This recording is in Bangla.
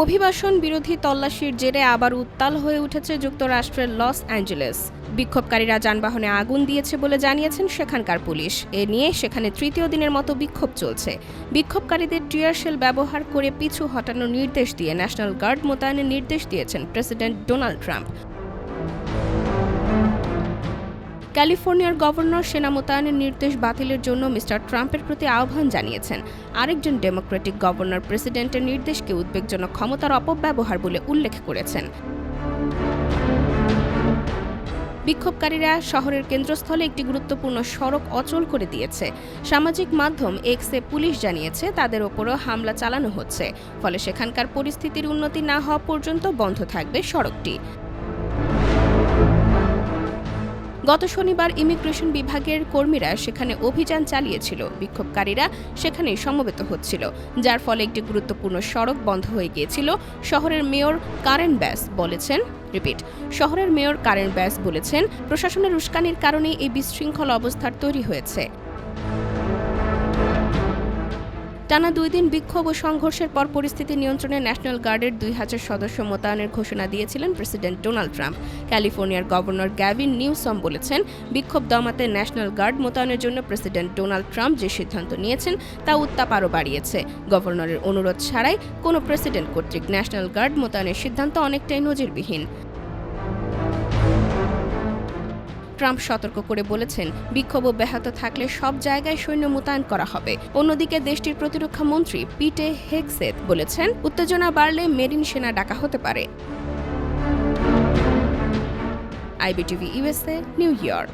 অভিবাসন বিরোধী তল্লাশির জেরে আবার উত্তাল হয়ে উঠেছে যুক্তরাষ্ট্রের লস অ্যাঞ্জেলেস। বিক্ষোভকারীরা যানবাহনে আগুন দিয়েছে বলে জানিয়েছেন সেখানকার পুলিশ। এ নিয়ে সেখানে তৃতীয় দিনের মতো বিক্ষোভ চলছে। বিক্ষোভকারীদের টিয়ারশেল ব্যবহার করে পিছু হটানোর নির্দেশ দিয়ে ন্যাশনাল গার্ড মোতায়েনের নির্দেশ দিয়েছেন প্রেসিডেন্ট ডোনাল্ড ট্রাম্প। ক্যালিফোর্নিয়ার গভর্নর সেনা মোতায়েনের নির্দেশ বাতিলের জন্য মিস্টার ট্রাম্পের প্রতি আহ্বান জানিয়েছেন। আরেকজন ডেমোক্রেটিক গভর্নর প্রেসিডেন্টের নির্দেশকে উদ্বেগজনক ক্ষমতার অপব্যবহার বলে উল্লেখ করেছেন। বিক্ষোভকারীরা শহরের কেন্দ্রস্থলে একটি গুরুত্বপূর্ণ সড়ক অচল করে দিয়েছে। সামাজিক মাধ্যম এক্সে পুলিশ জানিয়েছে, তাদের ওপরও হামলা চালানো হচ্ছে। ফলে সেখানকার পরিস্থিতির উন্নতি না হওয়া পর্যন্ত বন্ধ থাকবে সড়কটি। গত শনিবার ইমিগ্রেশন বিভাগের কর্মীরা সেখানে অভিযান চালিয়েছিল। বিক্ষোভকারীরা সেখানেই সমবেত হচ্ছিল, যার ফলে একটি গুরুত্বপূর্ণ সড়ক বন্ধ হয়ে গিয়েছিল, শহরের মেয়র কারেন ব্যাস বলেছেন। রিপিট, শহরের মেয়র কারেন ব্যাস বলেছেন, প্রশাসনের উস্কানির কারণে এই বিশৃঙ্খল অবস্থার তৈরি হয়েছে। টানা দুই দিন বিক্ষোভ ও সংঘর্ষের পর পরিস্থিতি নিয়ন্ত্রণে ন্যাশনাল গার্ডের দুই হাজার সদস্য মোতায়েনের ঘোষণা দিয়েছিলেন প্রেসিডেন্ট ডোনাল্ড ট্রাম্প। ক্যালিফোর্নিয়ার গভর্নর গ্যাভিন নিউসম বলেছেন, বিক্ষোভ দমাতে ন্যাশনাল গার্ড মোতায়েনের জন্য প্রেসিডেন্ট ডোনাল্ড ট্রাম্প যে সিদ্ধান্ত নিয়েছেন তা উত্তাপ আরও বাড়িয়েছে। গভর্নরের অনুরোধ ছাড়াই কোনো প্রেসিডেন্ট কর্তৃক ন্যাশনাল গার্ড মোতায়েনের সিদ্ধান্ত অনেকটাই নজিরবিহীন। ট্রাম্প সতর্ক করে বলেছেন, বিক্ষোভ ব্যাহত থাকলে সব জায়গায় সৈন্য মোতায়েন করা হবে। অন্যদিকে দেশটির প্রতিরক্ষা মন্ত্রী পিটে হেগসেথ বলেছেন, উত্তেজনা বাড়লে মেরিন সেনা ডাকা হতে পারে। IBTV USA New York.